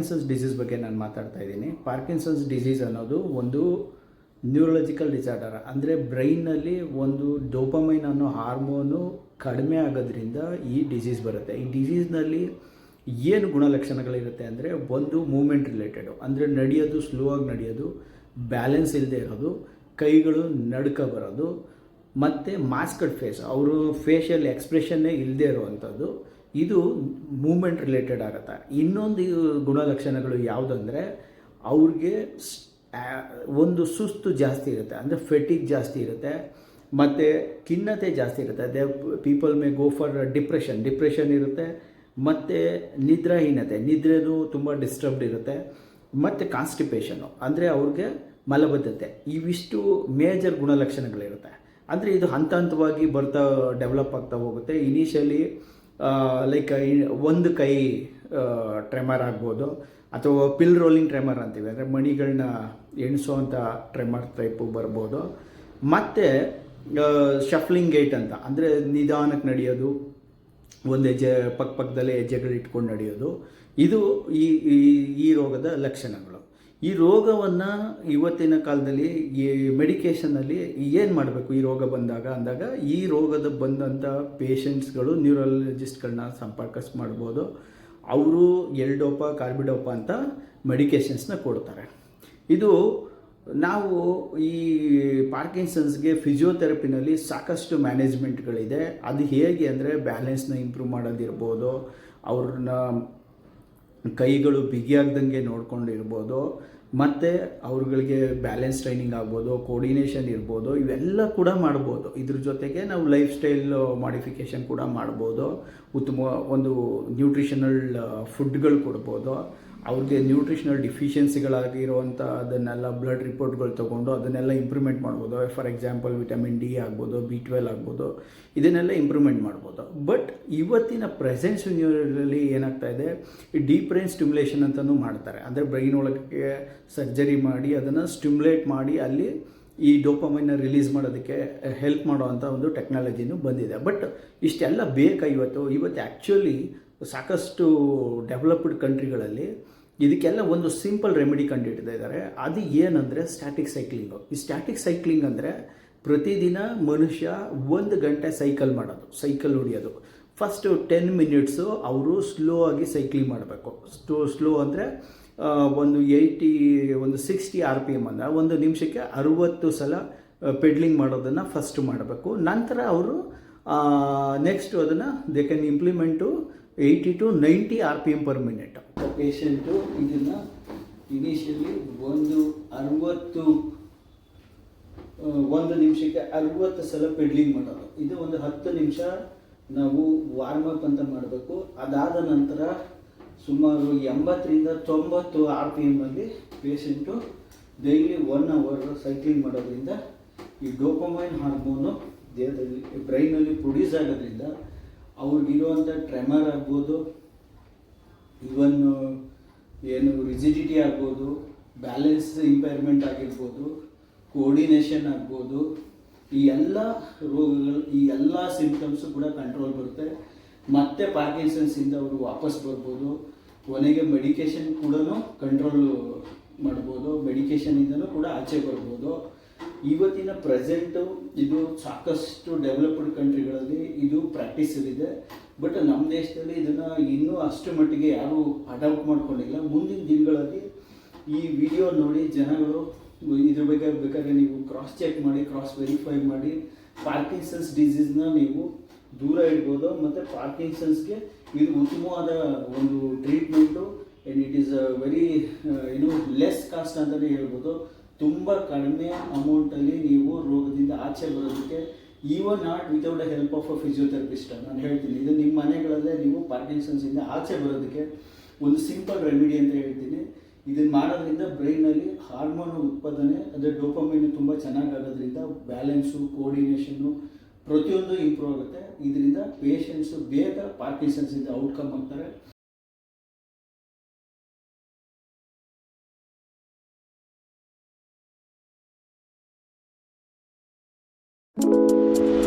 Parkinson's disease ಬಗ್ಗೆ ನಾನು ಮಾತಾಡ್ತಾ ಇದ್ದೀನಿ. ಪಾರ್ಕಿನ್ಸನ್ಸ್ ಡಿಸೀಸ್ ಅನ್ನೋದು ಒಂದು ನ್ಯೂರಲಜಿಕಲ್ ಡಿಸಾರ್ಡರ್ ಅಂದರೆ ಬ್ರೈನಲ್ಲಿ ಒಂದು ಡೋಪಮೈನ್ ಅನ್ನೋ ಹಾರ್ಮೋನು ಕಡಿಮೆ ಆಗೋದ್ರಿಂದ ಈ ಡಿಸೀಸ್ ಬರುತ್ತೆ. ಈ ಡಿಸೀಸ್ನಲ್ಲಿ ಏನು ಗುಣಲಕ್ಷಣಗಳಿರುತ್ತೆ ಅಂದರೆ ಒಂದು ಮೂಮೆಂಟ್ ರಿಲೇಟೆಡು ಅಂದರೆ ನಡೆಯೋದು ಸ್ಲೋ ಆಗಿ ನಡೆಯೋದು ಬ್ಯಾಲೆನ್ಸ್ ಇಲ್ಲದೆ ಇರೋದು, ಕೈಗಳು ನಡ್ಕ ಬರೋದು, ಮತ್ತು ಮಾಸ್ಕಡ್ ಫೇಸ್ ಅವರು ಫೇಶಿಯಲ್ ಎಕ್ಸ್ಪ್ರೆಷನ್ನೇ ಇಲ್ಲದೆ ಇರುವಂಥದ್ದು ಇದು ಮೂಮೆಂಟ್ ರಿಲೇಟೆಡ್ ಆಗುತ್ತೆ? ಇನ್ನೊಂದು ಗುಣಲಕ್ಷಣಗಳು ಯಾವುದಂದರೆ ಅವ್ರಿಗೆ ಒಂದು ಸುಸ್ತು ಜಾಸ್ತಿ ಇರುತ್ತೆ. ಅಂದರೆ ಫೆಟಿಕ್ ಜಾಸ್ತಿ ಇರುತ್ತೆ. ಮತ್ತು ಖಿನ್ನತೆ ಜಾಸ್ತಿ ಇರುತ್ತೆ. They people may go for depression depression ಇರುತ್ತೆ. ಮತ್ತು ನಿದ್ರಾಹೀನತೆ. ನಿದ್ರೆದು ತುಂಬ ಡಿಸ್ಟರ್ಬ್ಡ್ ಇರುತ್ತೆ. ಮತ್ತು ಕಾನ್ಸ್ಟಿಪೇಷನು ಅಂದರೆ ಅವ್ರಿಗೆ ಮಲಬದ್ಧತೆ. ಇವಿಷ್ಟು ಮೇಜರ್ ಗುಣಲಕ್ಷಣಗಳಿರುತ್ತೆ. ಅಂದರೆ ಇದು ಹಂತ ಹಂತವಾಗಿ ಬರ್ತಾ ಡೆವಲಪ್ ಆಗ್ತಾ ಹೋಗುತ್ತೆ. ಇನಿಷಿಯಲಿ ಲೈಕ್ ಒಂದು ಕೈ ಟ್ರೆಮರ್ ಆಗ್ಬೋದು, ಅಥವಾ ಪಿಲ್ ರೋಲಿಂಗ್ ಟ್ರೆಮರ್ ಅಂತೀವಿ. ಅಂದರೆ ಮಣಿಗಳನ್ನ ಎಣಿಸೋವಂಥ ಟ್ರೆಮರ್ ಟೈಪು ಬರ್ಬೋದು. ಮತ್ತು ಶಫ್ಲಿಂಗ್ ಗೇಟ್ ಅಂತ. ಅಂದರೆ ನಿಧಾನಕ್ಕೆ ನಡೆಯೋದು, ಒಂದು ಹೆಜ್ಜೆ ಪಕ್ಕ ಪಕ್ಕದಲ್ಲೇ ಹೆಜ್ಜೆಗಳು ಇಟ್ಕೊಂಡು ನಡೆಯೋದು. ಇದು ಈ- ಈ ರೋಗದ ಲಕ್ಷಣಗಳು. ಈ ರೋಗವನ್ನು ಇವತ್ತಿನ ಕಾಲದಲ್ಲಿ ಈ ಮೆಡಿಕೇಷನಲ್ಲಿ ಏನು ಮಾಡಬೇಕು? ಈ ರೋಗ ಬಂದಾಗ ಅಂದಾಗ ಈ ರೋಗದ ಬಂದಂಥ ಪೇಷಂಟ್ಸ್ಗಳು ನ್ಯೂರಾಲಜಿಸ್ಟ್ಗಳನ್ನ ಸಂಪರ್ಕಸ್ ಮಾಡ್ಬೋದು. ಅವರು ಎಲ್ಡೋಪ ಕಾರ್ಬಿಡೋಪ ಅಂತ ಮೆಡಿಕೇಷನ್ಸ್ನ ಕೊಡ್ತಾರೆ. ಇದು ನಾವು ಈ ಪಾರ್ಕಿನ್ಸನ್ಸ್ಗೆ ಫಿಸಿಯೋಥೆರಪಿನಲ್ಲಿ ಸಾಕಷ್ಟು ಮ್ಯಾನೇಜ್ಮೆಂಟ್ಗಳಿದೆ ಅದು ಹೇಗೆ ಅಂದರೆ ಬ್ಯಾಲೆನ್ಸ್ನ ಇಂಪ್ರೂವ್ ಮಾಡೋದಿರ್ಬೋದು. ಅವ್ರನ್ನ ಕೈಗಳು ಬಿಗಿಯಾಗ್ದಂಗೆ ನೋಡ್ಕೊಂಡಿರ್ಬೋದು, ಮತ್ತು ಅವ್ರುಗಳಿಗೆ ಬ್ಯಾಲೆನ್ಸ್ ಟ್ರೈನಿಂಗ್ ಆಗ್ಬೋದು ಕೋರ್ಡಿನೇಷನ್ ಇರ್ಬೋದು, ಇವೆಲ್ಲ ಕೂಡ ಮಾಡ್ಬೋದು. ಇದ್ರ ಜೊತೆಗೆ ನಾವು ಲೈಫ್ ಸ್ಟೈಲ್ ಮಾಡಿಫಿಕೇಷನ್ ಕೂಡ ಮಾಡ್ಬೋದು, ಉತ್ತಮ ಒಂದು ನ್ಯೂಟ್ರಿಷನಲ್ ಫುಡ್ಗಳು ಕೊಡ್ಬೋದು. ಅವ್ರಿಗೆ ನ್ಯೂಟ್ರಿಷನಲ್ ಡಿಫಿಷಿಯನ್ಸಿಗಳಾಗಿರುವಂಥ ಅದನ್ನೆಲ್ಲ ಬ್ಲಡ್ ರಿಪೋರ್ಟ್ಗಳು ತೊಗೊಂಡು ಅದನ್ನೆಲ್ಲ ಇಂಪ್ರೂವ್ಮೆಂಟ್ ಮಾಡ್ಬೋದು. ಫಾರ್ ಎಕ್ಸಾಂಪಲ್ ವಿಟಮಿನ್ ಡಿ ಆಗ್ಬೋದು ಬಿ ಟ್ವೆಲ್ ಆಗ್ಬೋದು, ಇದನ್ನೆಲ್ಲ ಇಂಪ್ರೂವ್ಮೆಂಟ್ ಮಾಡ್ಬೋದು. ಬಟ್ ಇವತ್ತಿನ ಪ್ರೆಸೆನ್ಸ್ ಸಿನ್ಯೂರಲ್ಲಿ ಏನಾಗ್ತಾ ಇದೆ? ಡೀಪ್ ಬ್ರೈನ್ ಸ್ಟಿಮ್ಯುಲೇಷನ್ ಅಂತಲೂ ಮಾಡ್ತಾರೆ. ಅಂದರೆ ಬ್ರೈನ್ ಒಳಗೆ ಸರ್ಜರಿ ಮಾಡಿ ಅದನ್ನು ಸ್ಟಿಮ್ಯುಲೇಟ್ ಮಾಡಿ ಅಲ್ಲಿ ಈ ಡೋಪಮೈನ್ನ ರಿಲೀಸ್ ಮಾಡೋದಕ್ಕೆ ಹೆಲ್ಪ್ ಮಾಡುವಂಥ ಒಂದು ಟೆಕ್ನಾಲಜಿನೂ ಬಂದಿದೆ. ಬಟ್ ಇಷ್ಟೆಲ್ಲ ಬೇಕಾ ಇವತ್ತು? ಇವತ್ತು ಆ್ಯಕ್ಚುಲಿ ಸಾಕಷ್ಟು ಡೆವಲಪ್ಡ್ ಕಂಟ್ರಿಗಳಲ್ಲಿ ಇದಕ್ಕೆಲ್ಲ ಒಂದು ಸಿಂಪಲ್ ರೆಮಿಡಿ ಕಂಡುಹಿಡಿದಿದ್ದಾರೆ ಅದು ಏನಂದರೆ ಸ್ಟ್ಯಾಟಿಕ್ ಸೈಕ್ಲಿಂಗು ಈ ಸ್ಟ್ಯಾಟಿಕ್ ಸೈಕ್ಲಿಂಗ್ ಅಂದರೆ ಪ್ರತಿದಿನ ಮನುಷ್ಯ ಒಂದು ಗಂಟೆ ಸೈಕಲ್ ಮಾಡೋದು ಸೈಕಲ್ ಹೊಡಿಯೋದು. ಫಸ್ಟು ಟೆನ್ ಮಿನಿಟ್ಸು ಅವರು ಸ್ಲೋ ಆಗಿ ಸೈಕ್ಲಿಂಗ್ ಮಾಡಬೇಕು. ಸ್ಲೋ ಸ್ಲೋ ಅಂದರೆ ಒಂದು ಏಯ್ಟಿ ಒಂದು ಸಿಕ್ಸ್ಟಿ ಆರ್ ಪಿ ಎಂ ಅಂದರೆ ಒಂದು ನಿಮಿಷಕ್ಕೆ ಅರುವತ್ತು ಸಲ ಪೆಡ್ಲಿಂಗ್ ಮಾಡೋದನ್ನು ಫಸ್ಟ್ ಮಾಡಬೇಕು. ನಂತರ ಅವರು ನೆಕ್ಸ್ಟ್ ಅದನ್ನು they can implement eighty to ninety R P M per minute patient ಇದನ್ನು ಇನಿಷಿಯಲಿ ಒಂದು ಅರವತ್ತು ಒಂದು ನಿಮಿಷಕ್ಕೆ ಅರವತ್ತು ಸಲ ಪೆಡ್ಲಿಂಗ್ ಮಾಡೋದು. ಇದು ಒಂದು ಹತ್ತು ನಿಮಿಷ ನಾವು ವಾರ್ಮ್ ಅಪ್ ಅಂತ ಮಾಡಬೇಕು. ಅದಾದ ನಂತರ ಸುಮಾರು ಎಂಬತ್ತರಿಂದ ತೊಂಬತ್ತು R P ಎಮ್ಮಲ್ಲಿ patient daily one hour cycling ಮಾಡೋದ್ರಿಂದ ಈ ಡೋಪಮೈನ್ ಹಾರ್ಮೋನು ದೇಹದಲ್ಲಿ ಬ್ರೈನಲ್ಲಿ ಪ್ರೊಡ್ಯೂಸ್ ಆಗೋದ್ರಿಂದ ಅವ್ರಿಗಿರುವಂಥ ಟ್ರೆಮರ್ ಆಗ್ಬೋದು ಇವನ್ ಏನು ರಿಜಿಡಿಟಿ ಆಗ್ಬೋದು ಬ್ಯಾಲೆನ್ಸ್ ಇಂಪೈರ್ಮೆಂಟ್ ಆಗಿರ್ಬೋದು ಕೋರ್ಡಿನೇಷನ್ ಆಗ್ಬೋದು, ಈ ಎಲ್ಲ ರೋಗಗಳು, ಈ ಎಲ್ಲ ಸಿಂಪ್ಟಮ್ಸು ಕೂಡ ಕಂಟ್ರೋಲ್ ಬರುತ್ತೆ. ಮತ್ತೆ ಪಾರ್ಕಿನ್ಸನ್ಸಿಂದ ಅವರು ವಾಪಸ್ ಬರ್ಬೋದು. ಕೊನೆಗೆ ಮೆಡಿಕೇಶನ್ ಕೂಡ ಕಂಟ್ರೋಲ್ ಮಾಡ್ಬೋದು. ಮೆಡಿಕೇಷನಿಂದಲೂ ಕೂಡ ಆಚೆ ಬರ್ಬೋದು. ಇವತ್ತಿನ ಪ್ರೆಸೆಂಟು ಇದು ಸಾಕಷ್ಟು ಡೆವಲಪ್ಡ್ ಕಂಟ್ರಿಗಳಲ್ಲಿ ಇದು ಪ್ರಾಕ್ಟೀಸಲ್ಲಿದೆ ಬಟ್ ನಮ್ಮ ದೇಶದಲ್ಲಿ ಇದನ್ನು ಇನ್ನೂ ಅಷ್ಟು ಮಟ್ಟಿಗೆ ಯಾರೂ ಅಡಾಪ್ಟ್ ಮಾಡ್ಕೊಂಡಿಲ್ಲ. ಮುಂದಿನ ದಿನಗಳಲ್ಲಿ ಈ ವಿಡಿಯೋ ನೋಡಿ ಜನಗಳು ಇದ್ರ ಬಗ್ಗೆ ಬೇಕಾದ್ರೆ ನೀವು ಕ್ರಾಸ್ ಚೆಕ್ ಮಾಡಿ ಕ್ರಾಸ್ ವೆರಿಫೈ ಮಾಡಿ. ಪಾರ್ಕಿನ್ಸನ್ಸ್ ಡಿಸೀಸ್ನ ನೀವು ದೂರ ಇಡ್ಬೋದು. ಮತ್ತು ಪಾರ್ಕಿನ್ಸನ್ಸ್ಗೆ ಇದು ಉತ್ತಮವಾದ ಒಂದು treatment and it is very ಏನು ಲೆಸ್ ಕಾಸ್ಟ್ ಅಂತಲೇ ಹೇಳ್ಬೋದು. ತುಂಬ ಕಡಿಮೆ ಅಮೌಂಟಲ್ಲಿ ನೀವು ರೋಗದಿಂದ ಆಚೆ ಬರೋದಕ್ಕೆ even not without a help of a physiotherapist ನಾನು ಹೇಳ್ತೀನಿ. ಇದು ನಿಮ್ಮ ಮನೆಗಳಲ್ಲೇ ನೀವು ಪಾರ್ಕಿನ್ಸನ್ಸಿಂದ ಆಚೆ ಬರೋದಕ್ಕೆ ಒಂದು ಸಿಂಪಲ್ ರೆಮಿಡಿ ಅಂತ ಹೇಳ್ತೀನಿ. ಇದನ್ನು ಮಾಡೋದ್ರಿಂದ ಬ್ರೈನಲ್ಲಿ ಹಾರ್ಮೋನ್ ಉತ್ಪಾದನೆ ಅಂದರೆ ಡೋಪಮೈನ್ ತುಂಬ ಚೆನ್ನಾಗಿ ಆಗೋದ್ರಿಂದ ಬ್ಯಾಲೆನ್ಸು ಕೋರ್ಡಿನೇಷನ್ನು ಪ್ರತಿಯೊಂದು ಇಂಪ್ರೂವ್ ಆಗುತ್ತೆ. ಇದರಿಂದ ಪೇಷೆಂಟ್ಸು ಬೇಗ ಪಾರ್ಕಿನ್ಸನ್ಸಿಂದ ಔಟ್ಕಮ್ ಆಗ್ತಾರೆ. you